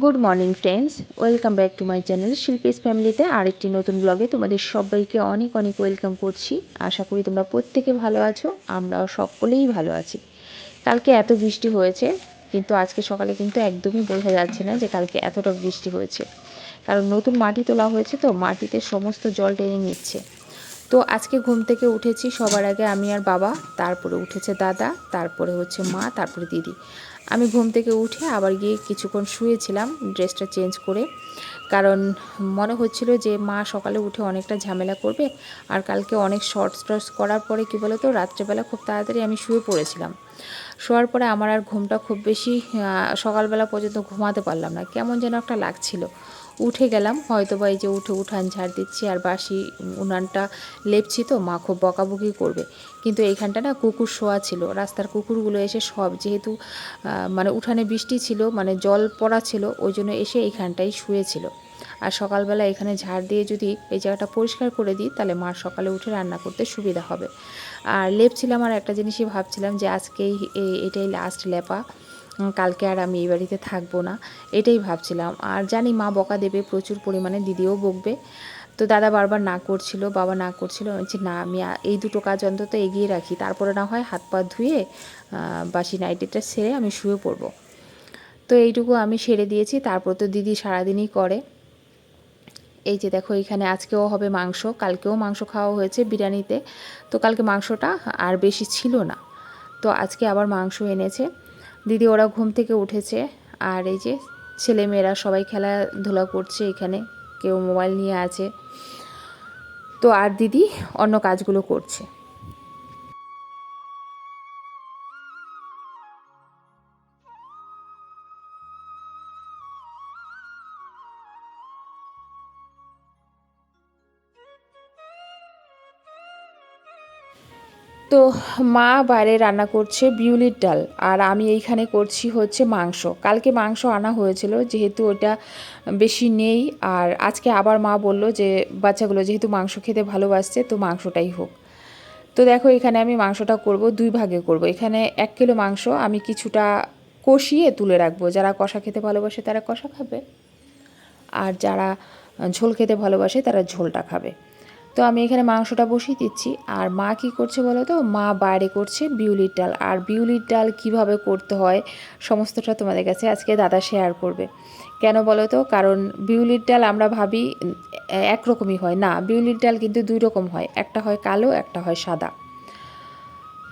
Good morning friends welcome back to my channel Shilpi's ফ্যামিলিতে আরেকটি নতুন ব্লগে তোমাদের সবাইকে অনেক অনেক ওয়েলকাম করছি। আশা করি তোমরা প্রত্যেকে ভালো আছো, আমরাও সকলেই ভালো আছি। কালকে এত বৃষ্টি হয়েছে, কিন্তু আজকে সকালে কিন্তু একদমই বোঝা যাচ্ছে না যে কালকে এতটা বৃষ্টি হয়েছে। কারণ নতুন মাটি তোলা হয়েছে তো, মাটিতে সমস্ত জল টেনে নিচ্ছে। তো আজকে ঘুম থেকে উঠেছি সবার আগে আমি আর বাবা, তারপরে উঠেছে দাদা, তারপরে হচ্ছে মা, তারপরে দিদি। আমি ঘুম থেকে উঠে আবার গিয়ে কিছুক্ষণ শুয়েছিলাম, ড্রেসটা চেঞ্জ করে। কারণ মনে হচ্ছিল যে মা সকালে উঠে অনেকটা ঝামেলা করবে, আর কালকে অনেক শর্টস টর্টস করার পরে কী বলো তো রাত্রেবেলা খুব তাড়াতাড়ি আমি শুয়ে পড়েছিলাম। শোয়ার পরে আমার আর ঘুমটা খুব বেশি সকালবেলা পর্যন্ত ঘুমাতে পারলাম না, কেমন যেন একটা লাগছিল। উঠে গেলাম হয়তো বা এই যে উঠে উঠান ঝাড় দিচ্ছি আর বাসি উনানটা লেপছি তো, মা খুব বকাবকি করবে। কিন্তু এইখানটা না কুকুর শোয়া ছিল, রাস্তার কুকুরগুলো এসে সব যেহেতু মানে উঠানে বৃষ্টি ছিল মানে জল পড়া ছিল, ওই জন্য এসে এইখানটাই শুয়েছিল। আর সকালবেলা এখানে ঝাড় দিয়ে যদি এই জায়গাটা পরিষ্কার করে দিই, তাহলে মার সকালে উঠে রান্না করতে সুবিধা হবে। আর লেপছিলাম আর একটা জিনিসই ভাবছিলাম যে আজকেই এটাই লাস্ট লেপা। কালকে আর আমি এই বাড়িতে থাকব না, এটাই ভাবছিলাম। আর জানি মা বকা দেবে, প্রচুর পরিমাণে দিদিও বকবে। তো দাদা বারবার না করছিল, বাবা না করছিল বলছি, না, আমি এই দুটো কাজ অন্তত এগিয়ে রাখি। তারপরে না হয় হাত পা ধুয়ে বাসি নাইটিটা সেরে আমি শুয়ে পড়ব। তো এইটুকু আমি সেরে দিয়েছি, তারপর তো দিদি সারাদিনই করে। এই যে দেখো, এখানে আজকেও হবে মাংস, কালকেও মাংস খাওয়া হয়েছে বিরিয়ানিতে। তো কালকে মাংসটা আর বেশি ছিল না। তো আজকে আবার মাংস এনেছে। দিদি ওরা ঘুম থেকে উঠেছে আর এই যে ছেলেমেয়েরা সবাই খেলাধুলা করছে এখানে, কেউ মোবাইল নিয়ে আছে। তো আর দিদি অন্য কাজগুলো করছে। তো মা বাইরে রান্না করছে বিউলির ডাল, আর আমি এইখানে করছি হচ্ছে মাংস। কালকে মাংস আনা হয়েছিল, যেহেতু ওটা বেশি নেই, আর আজকে আবার মা বলল যে, বাচ্চাগুলো যেহেতু মাংস খেতে ভালোবাসছে, তো মাংসটাই হোক। তো দেখো, এখানে আমি মাংসটা করব, দুই ভাগে করব। এখানে এক কিলো মাংস আমি কিছুটা কষিয়ে তুলে রাখব। যারা কষা খেতে ভালোবাসে তারা কষা খাবে, আর যারা ঝোল খেতে ভালোবাসে তারা ঝোলটা খাবে। তো আমি এখানে মাংসটা বসিয়ে দিচ্ছি। আর মা কি করছে বলো তো? মা বাইরে করছে বিউলির ডাল। আর বিউলির ডাল কীভাবে করতে হয় সমস্তটা তোমাদের কাছে আজকে দাদা শেয়ার করবে। কেন বলো তো? কারণ বিউলির ডাল আমরা ভাবি একরকমই হয়। না, বিউলির ডাল কিন্তু দুই রকম হয়। একটা হয় কালো, একটা হয় সাদা।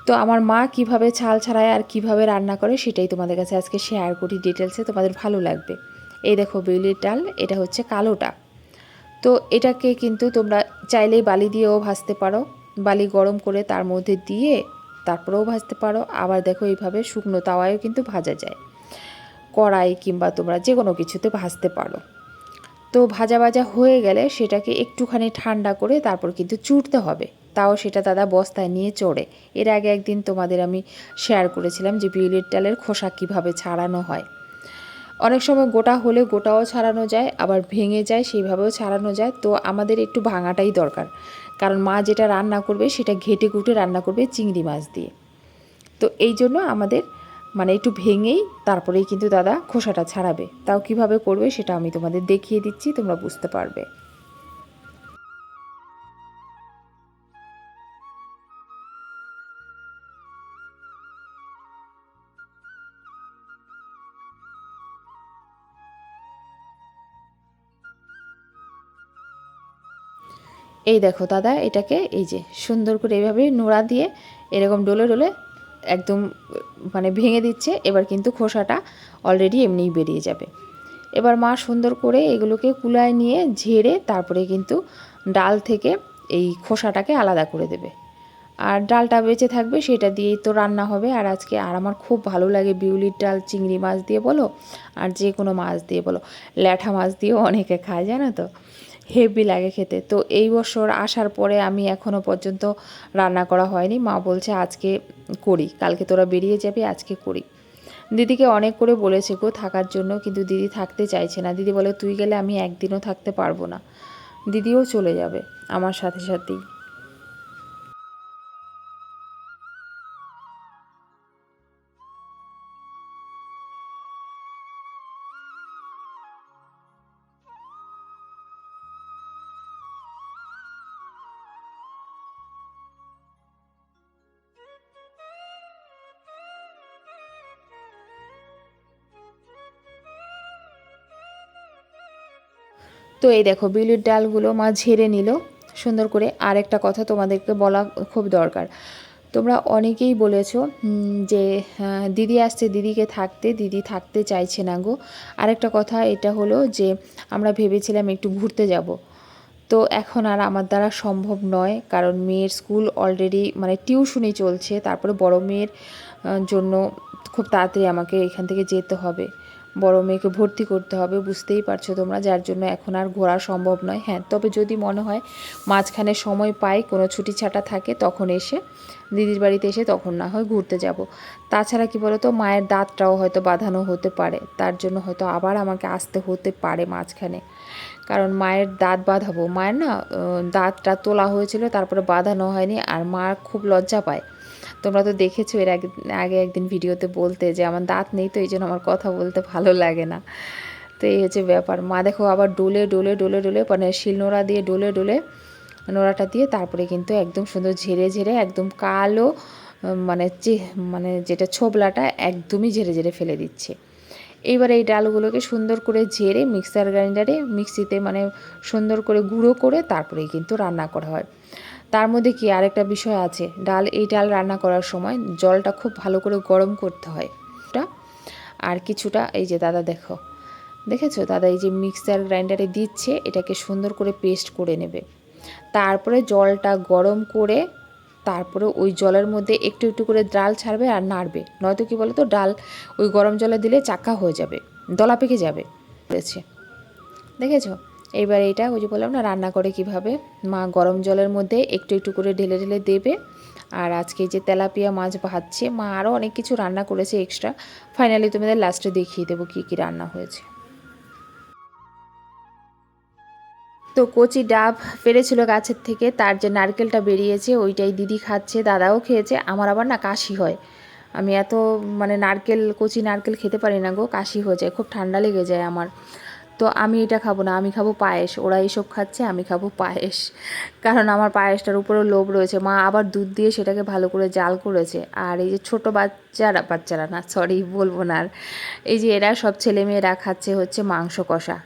তো আমার মা কীভাবে ছাল ছাড়ায় আর কীভাবে রান্না করে সেটাই তোমাদের কাছে আজকে শেয়ার করি। ডিটেলসে তোমাদের ভালো লাগবে। এই দেখো বিউলির ডাল, এটা হচ্ছে কালোটা। তো এটাকে কিন্তু তোমরা চাইলেই বালি দিয়েও ভাজতে পারো। বালি গরম করে তার মধ্যে দিয়ে তারপরেও ভাজতে পারো। আবার দেখো এইভাবে শুকনো তাওয়ায়ও কিন্তু ভাজা যায়। কড়াই কিংবা তোমরা যে কোনো কিছুতে ভাজতে পারো। তো ভাজা ভাজা হয়ে গেলে সেটাকে একটুখানি ঠান্ডা করে তারপর কিন্তু চুড়তে হবে। তাও সেটা দাদা বস্তায় নিয়ে চড়ে। এর আগে একদিন তোমাদের আমি শেয়ার করেছিলাম যে বিউলির ডালের খোসা কীভাবে ছাড়ানো হয়। অনেক সময় গোটা হলে গোটাও ছাড়ানো যায়, আবার ভেঙে যায়, সেইভাবেও ছাড়ানো যায়। তো আমাদের একটু ভাঙাটাই দরকার। কারণ মা যেটা রান্না করবে, সেটা ঘেটে ঘুটে রান্না করবে চিংড়ি মাছ দিয়ে। তো এই জন্য আমাদের মানে একটু ভেঙেই তারপরেই কিন্তু দাদা খোসাটা ছাড়াবে। তাও কীভাবে করবে সেটা আমি তোমাদের দেখিয়ে দিচ্ছি, তোমরা বুঝতে পারবে। এই দেখো দাদা, এটাকে এই যে সুন্দর করে এইভাবে নোড়া দিয়ে এরকম ডোলে ডোলে একদম মানে ভেঙে দিচ্ছে, এবার কিন্তু খোসাটা অলরেডি এমনিই বেরিয়ে যাবে। এবার মা সুন্দর করে এগুলোকে কুলায় নিয়ে ঝেড়ে তারপরে কিন্তু ডাল থেকে এই খোসাটাকে আলাদা করে দেবে। আর ডালটা বেঁচে থাকবে সেটা দিয়েই তো রান্না হবে। আর আজকে আর আমার খুব ভালো লাগে বিউলির ডাল, চিংড়ি মাছ দিয়ে বলো, আর যে কোনো মাছ দিয়ে বলো। ল্যাঠা মাছ দিয়েও অনেকে খায়, জানো তো? হেভি লাগে খেতে। তো এই বছর আসার পরে আমি এখনও পর্যন্ত রান্না করা হয়নি। মা বলছে, আজকে করি। কালকে তোরা বেরিয়ে যাবি, আজকে করি। দিদিকে অনেক করে বলেছে গো থাকার জন্য, কিন্তু দিদি থাকতে চাইছে না। দিদি বলে, তুই গেলে আমি একদিনও থাকতে পারব না। দিদিও চলে যাবে আমার সাথে সাথেই। তো এই দেখো, বিউলির ডালগুলো মা ঝেড়ে নিল। সুন্দর করে আর একটা কথা তোমাদেরকে বলা খুব দরকার। তোমরা অনেকেই বলেছ যে দিদি আসছে, দিদিকে থাকতে, দিদি থাকতে চাইছে না গো। আরেকটা কথা, এটা হলো যে, আমরা ভেবেছিলাম একটু ঘুরতে যাব। তো এখন আর আমার দ্বারা সম্ভব নয়, কারণ মেয়ের স্কুল অলরেডি মানে টিউশনই চলছে, তারপরে বড় মেয়ের জন্য খুব তাড়াতাড়ি আমাকে এখান থেকে যেতে হবে। বড় মেয়েকে ভর্তি করতে হবে, বুঝতেই পারছ তোমরা, যার জন্য এখন আর ঘোরা সম্ভব নয়। হ্যাঁ তবে যদি মনে হয় মাঝখানে সময় পাই, কোনো ছুটি ছাটা থাকে, তখন এসে, দিদির বাড়িতে এসে তখন না হয় ঘুরতে যাব। তাছাড়া কি বলতো, মায়ের দাঁতটাও হয়তো বাঁধানো হতে পারে, তার জন্য হয়তো আবার আমাকে আসতে হতে পারে মাঝখানে। কারণ মায়ের দাঁত বাঁধাবো, মায়ের না দাঁতটা তোলা হয়েছিল, তারপরে বাঁধানো হয়নি, আর মা খুব লজ্জা পায়। তোমরা তো দেখেছ, এর আগে আগে একদিন ভিডিওতে বলতে যে আমার দাঁত নেই তো এই জন্য আমার কথা বলতে ভালো লাগে না। তো এই হচ্ছে ব্যাপার। মা দেখো আবার ডোলে ডোলে ডোলে ডোলে মানে শিলনোড়া দিয়ে ডোলে ডোলে নোড়াটা দিয়ে তারপরে কিন্তু একদম সুন্দর ঝেড়ে ঝেড়ে একদম কালো মানে মানে যেটা ছোবলাটা একদমই ঝেড়ে ঝেড়ে ফেলে দিচ্ছে। এইবার এই ডালগুলোকে সুন্দর করে ঝেড়ে মিক্সার গ্রাইন্ডারে মিক্সিতে মানে সুন্দর করে গুঁড়ো করে তারপরেই কিন্তু রান্না করা হয়। তার মধ্যে কি আরেকটা বিষয় আছে? ডাল, এই ডাল রান্না করার সময় জলটা খুব ভালো করে গরম করতে হয়। আর কিছুটা এই যে দাদা দেখো। দেখেছ? দাদা এই যে মিক্সার গ্রাইন্ডারে দিচ্ছে, এটাকে সুন্দর করে পেস্ট করে নেবে। তারপরে জলটা গরম করে তারপরে ওই জলের মধ্যে একটু একটু করে ডাল ছাড়বে আর নাড়বে। নয়তো কি বলো তো ডাল ওই গরম জলে দিলে চাকা হয়ে যাবে, দলা পেকে যাবে। দেখেছ? এইবার এটা ওই যে বললাম না, রান্না করে কীভাবে? মা গরম জলের মধ্যে একটু একটু করে ঢেলে ঢেলে দেবে। আর আজকে যে তেলাপিয়া মাছ ভাজছে, মা আরও অনেক কিছু রান্না করেছে এক্সট্রা ফাইনালি তোমাদের লাস্টে দেখিয়ে দেবো কী কী রান্না হয়েছে। তো কচি ডাব পেরেছিল গাছের থেকে, তার যে নারকেলটা বেরিয়েছে ওইটাই দিদি খাচ্ছে, দাদাও খেয়েছে, আমার আবার না কাশি হয়। আমি এত মানে নারকেল, কচি নারকেল খেতে পারি না গো, কাশি হয়ে যায়, খুব ঠান্ডা লেগে যায় আমার। তো আমি এটা খাব না, আমি খাব পায়েস। ওরা এইসব খাচ্ছে, আমি খাব পায়েস। কারণ আমার পায়েসটার উপরেও লোভ রয়েছে। মা আবার দুধ দিয়ে সেটাকে ভালো করে জাল করেছে। আর এই যে ছোট বাচ্চারা বাচ্চারা না সরি বলব না আর। এই যে এরা সব ছেলে মেয়েরা খাচ্ছে হচ্ছে মাংস কষা।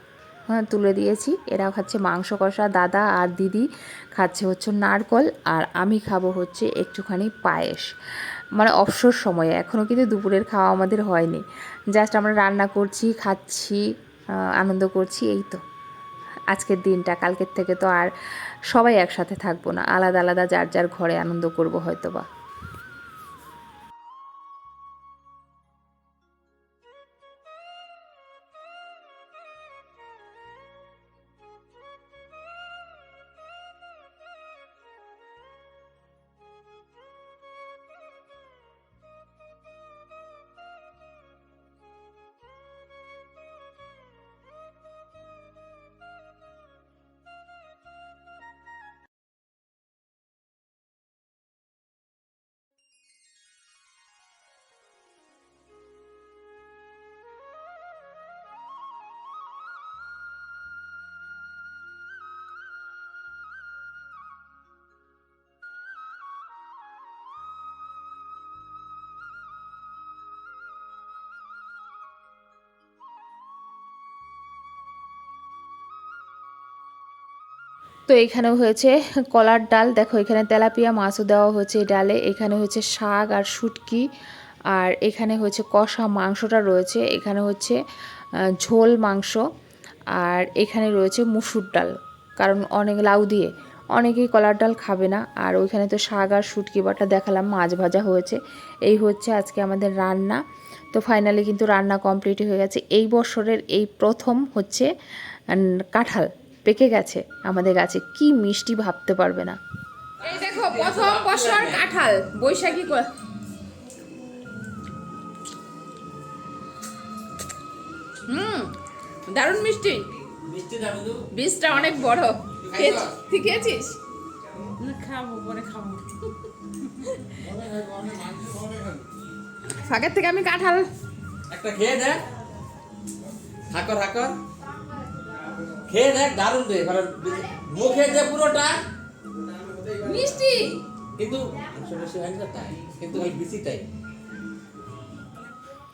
হ্যাঁ তুলে দিয়েছি। এরা খাচ্ছে মাংস কষা। দাদা আর দিদি খাচ্ছে হচ্ছে নারকল। আর আমি খাব হচ্ছে একটুখানি পায়েস। মানে অবসর সময়ে। এখনও কিন্তু দুপুরের খাওয়া আমাদের হয়নি। জাস্ট আমরা রান্না করছি, খাচ্ছি। আনন্দ করছি, এই তো। আজকের দিনটা, কালকের থেকে তো আর সবাই একসাথে থাকব না, আলাদা আলাদা যার যার ঘরে আনন্দ করব হয়তো বা তো এখানেও হয়েছে কলার ডাল। দেখো, এখানে তেলাপিয়া মাছও দেওয়া হয়েছে ডালে। এখানে হয়েছে শাক আর শুটকি। আর এখানে হচ্ছে কষা মাংসটা রয়েছে। এখানে হচ্ছে ঝোল মাংস। আর এখানে রয়েছে মুসুর ডাল। কারণ অনেক লাউ দিয়ে। অনেকেই কলার ডাল খাবে না। আর ওইখানে তো শাক আর শুটকি বাটা দেখালাম, মাছ ভাজা হয়েছে। এই হচ্ছে আজকে আমাদের রান্না। তো ফাইনালি কিন্তু রান্না কমপ্লিট হয়ে গেছে। এই বছরের এই প্রথম হচ্ছে কাঁঠাল। পেকে গেছে। আমাদের গাছে কি মিষ্টি ভাবতে পারবে না। এই দেখো প্রথম বছর কাঁঠাল। বৈশাখী হুম দারুণ মিষ্টি। বীজটা অনেক বড়। তুই খেয়েছিস? খাব পরে খাব। ফাঁকের থেকে আমি কাঁঠাল। একটা খেয়ে দেখ হাকর হাকর খেয়ে দেখ দারুণ কারণ মুখে যে পুরোটা মিষ্টি। কিন্তু কিন্তু ওই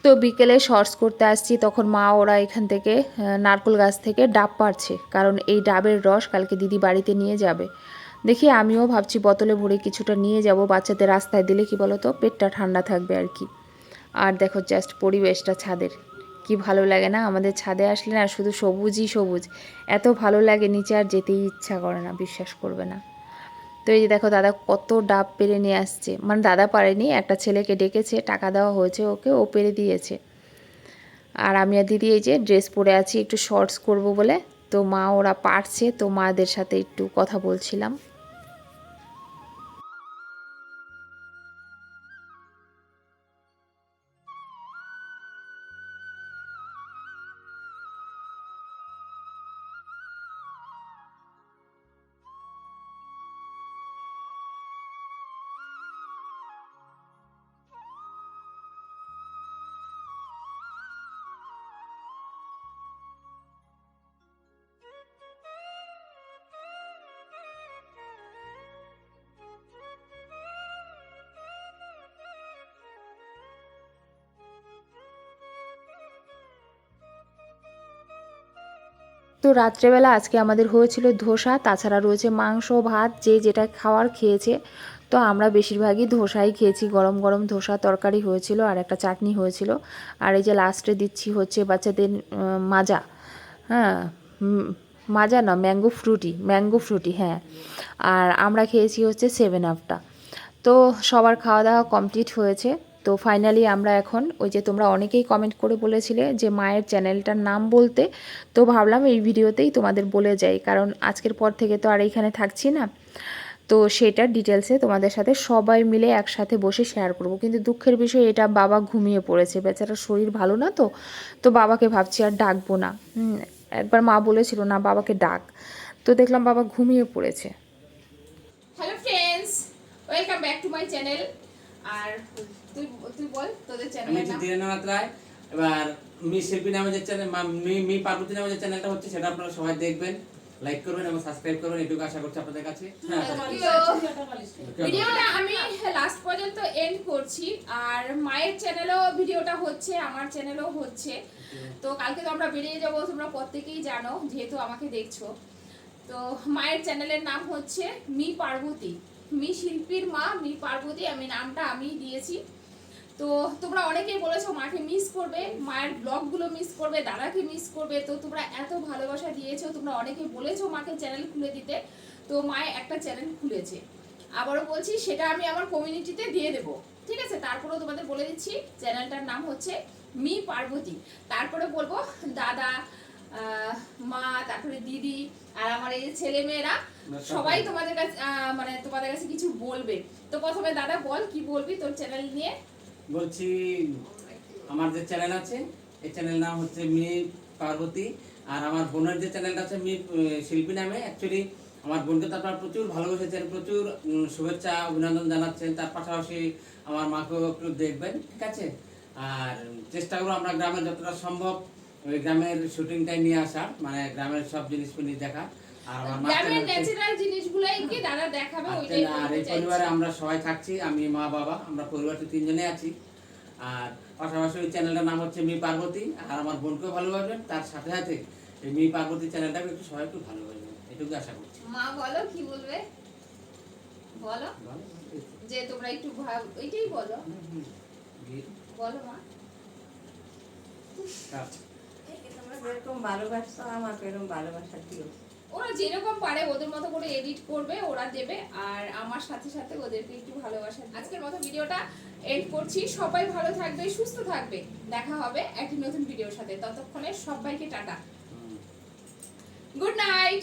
তো বিকেলে শর্টস করতে আসছি তখন মা ওরা এখান থেকে নারকেল গাছ থেকে ডাব পারছে কারণ এই ডাবের রস কালকে দিদি বাড়িতে নিয়ে যাবে। দেখি আমিও ভাবছি বোতলে ভরে কিছুটা নিয়ে যাব বাচ্চাদের রাস্তায় দিলে কি বলো তো পেটটা ঠান্ডা থাকবে আর কি। আর দেখো জাস্ট পরিবেশটা ছাদের। কি ভালো লাগে না? আমাদের ছাদে আসলে না শুধু সবুজই সবুজ। এত ভালো লাগে নিচে আর যেতেই ইচ্ছা করে না, বিশ্বাস করবে না। তো এই যে দেখো দাদা কত ডাব পেরে নিয়ে আসছে। মানে দাদা পারেনি, একটা ছেলেকে ডেকেছে, টাকা দেওয়া হয়েছে ওকে, ও পেরে দিয়েছে। আর আমি আর দিদি এই যে ড্রেস পরে আছি, একটু শর্টস করব বলে। তো মা ওরা পারছে, তো মাদের সাথে একটু কথা বলছিলাম। তো রাত্রেবেলা আজকে আমাদের হয়েছিল ধোসা, তাছাড়া রয়েছে মাংস, ভাত, যে যেটা খাওয়ার খেয়েছে। তো আমরা বেশিরভাগই ধোসাই খেয়েছি, গরম গরম ধোসা তরকারি হয়েছিল আর একটা চাটনি হয়েছিল। আর এই যে লাস্টে দিচ্ছি হচ্ছে বাচ্চাদের মাজা। হ্যাঁ মাজা না ম্যাঙ্গো ফ্রুটি ম্যাঙ্গো ফ্রুটি হ্যাঁ। আর আমরা খেয়েছি হচ্ছে সেভেন আপটা তো সবার খাওয়া দাওয়া কমপ্লিট হয়েছে। তো ফাইনালি আমরা এখন ওই যে তোমরা অনেকেই কমেন্ট করে বলেছিলে যে মায়ের চ্যানেলটার নাম বলতে, তো ভাবলাম এই ভিডিওতেই তোমাদের বলে যাই, কারণ আজকের পর থেকে তো আর এইখানে থাকছি না। তো সেটার ডিটেলসে তোমাদের সাথে সবাই মিলে একসাথে বসে শেয়ার করব। কিন্তু দুঃখের বিষয় এটা বাবা ঘুমিয়ে পড়েছে, বেচারা শরীর ভালো না তো তো বাবাকে ভাবছি আর ডাকবো না। একবার মা বলেছিল না, বাবাকে ডাক। তো দেখলাম বাবা ঘুমিয়ে পড়েছে। Hello friends welcome back to my channel আর তুই তুই বল তোদের আমি চ্যানেলের হচ্ছে নাম। ধীরেন্দ্রনাথ রায়। এবার মি শিল্পী নামে যে চ্যানেল মি মি পার্বতী নামে যে চ্যানেলটা হচ্ছে সেটা আপনারা সবাই দেখবেন লাইক করবেন এবং সাবস্ক্রাইব করবেন এটুকু আশা করছি আপনাদের কাছে। হ্যাঁ ভিডিওটা আমি লাস্ট পর্যন্ত এন্ড করছি। আর মায়ের চ্যানেলও ভিডিওটা হচ্ছে আমার চ্যানেলও হচ্ছে। তো কালকে তো আমরা বেরিয়ে যাব তোমরা প্রত্যেকেই জানো যেহেতু আমাকে দেখছ। তো মায়ের চ্যানেলের নাম হচ্ছে মি পার্বতী। মি শিল্পীর মা মি পার্বতী আমি নামটা আমি দিয়েছি। তো তোমরা অনেকেই বলেছ মাকে মিস করবে মায়ের ব্লগগুলো মিস করবে দাদাকে মিস করবে তো তোমরা এত ভালোবাসা দিয়েছ তোমরা অনেকে বলেছ মাকে চ্যানেল খুলে দিতে তো মায়ে একটা চ্যানেল খুলেছে। আবারও বলছি সেটা আমি আমার কমিউনিটিতে দিয়ে দেবো ঠিক আছে? তারপরেও তোমাদের বলে দিচ্ছি চ্যানেলটার নাম হচ্ছে মি পার্বতী। তারপরে বলব দাদা মা তারপরে দিদি আর আমার এই যে ছেলে মেয়েরা সবাই তোমাদের কাছে মানে তোমাদের কাছে কিছু বলবে। তো প্রথমে দাদা বল কি বলবি তোর চ্যানেল নিয়ে? বলছি, আমার যে চ্যানেল আছে, এই চ্যানেল নাম হচ্ছে মি পার্বতী। আর আমার বোনের যে চ্যানেলটা আছে, মি শিল্পী নামে। অ্যাকচুয়ালি আমার বোনকে তো আপনারা প্রচুর ভালোবেসেছেন, প্রচুর শুভেচ্ছা, অভিনন্দন জানাচ্ছেন। তার পাশাপাশি আমার মাকেও একটু দেখবেন, ঠিক আছে? আর চেষ্টা করব আমরা গ্রামের যতটা সম্ভব, ওই গ্রামের শুটিংটাই নিয়ে আসার মানে গ্রামের সব জিনিস জিনিস দেখা গ্রামের ন্যাচারাল জিনিসগুলাই কি দাদা দেখাবে ওইটাই আর এই পরিবারে আমরা সবাই থাকছি আমি মা বাবা আমরা পরিবারটি তিনজনে আছি। আর পাশাপাশি ওই চ্যানেলটার নাম হচ্ছে মি পার্বতী আর আমার বোনকেও ভালোবাসবেন তার সাথে সাথে এই মি পার্বতী চ্যানেলটাকে একটু সবাই একটু ভালোবাসবেন এটুকু আশা করছি। মা বলো কি বলবে? বলো যে তোমরা একটু ভাব ওইটাই বলো। বলো মা। আচ্ছা। তোমরা যেরকম ভালোবাসছো আমাকে এরকম ভালোবাসা দিও। ওরা যেরকম পারে ওদের মতো করে এডিট করবে ওরা দেবে আর আমার সাথে সাথে ওদেরকে একটু ভালোবাসা আজকের মতো ভিডিওটা এন্ড করছি। সবাই ভালো থাকবে সুস্থ থাকবে। দেখা হবে একটি নতুন ভিডিওর সাথে। ততক্ষণে সবাইকে টাটা। Good night